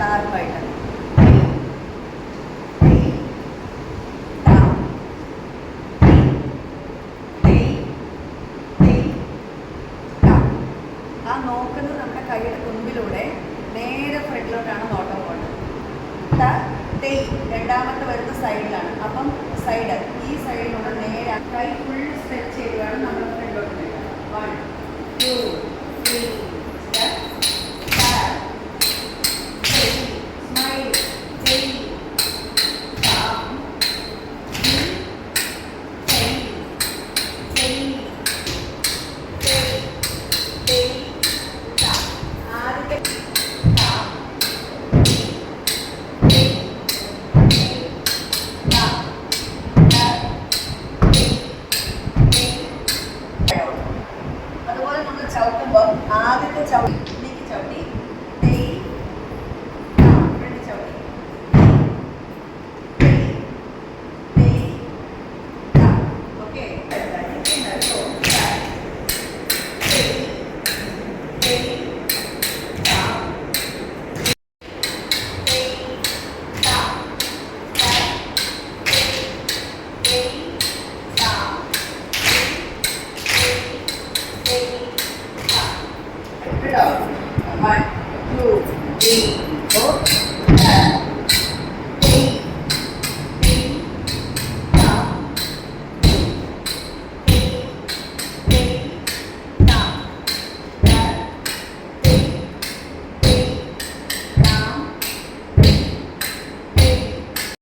ഷാർപ്പായിട്ട്. ആ നോക്കുന്നത് നമ്മുടെ കൈയുടെ തുമ്പിലൂടെ നേരെ ഫ്രണ്ടിലോട്ടാണ് നോട്ടം പോകുന്നത് തേ രണ്ടാമത്തെ വരുന്ന സൈഡിലാണ്. അപ്പം സൈഡ് ഈ സൈഡിലൂടെ നേരെ കൈ ഫുൾ സ്ട്രെച്ച് ചെയ്ത് വേണം നമ്മൾ ഫ്രണ്ടിലോട്ട് വൺ ఒక చౌడి దీనికి చౌడి నెయ్యి రెండు చౌడి నెయ్యి ఓకే এই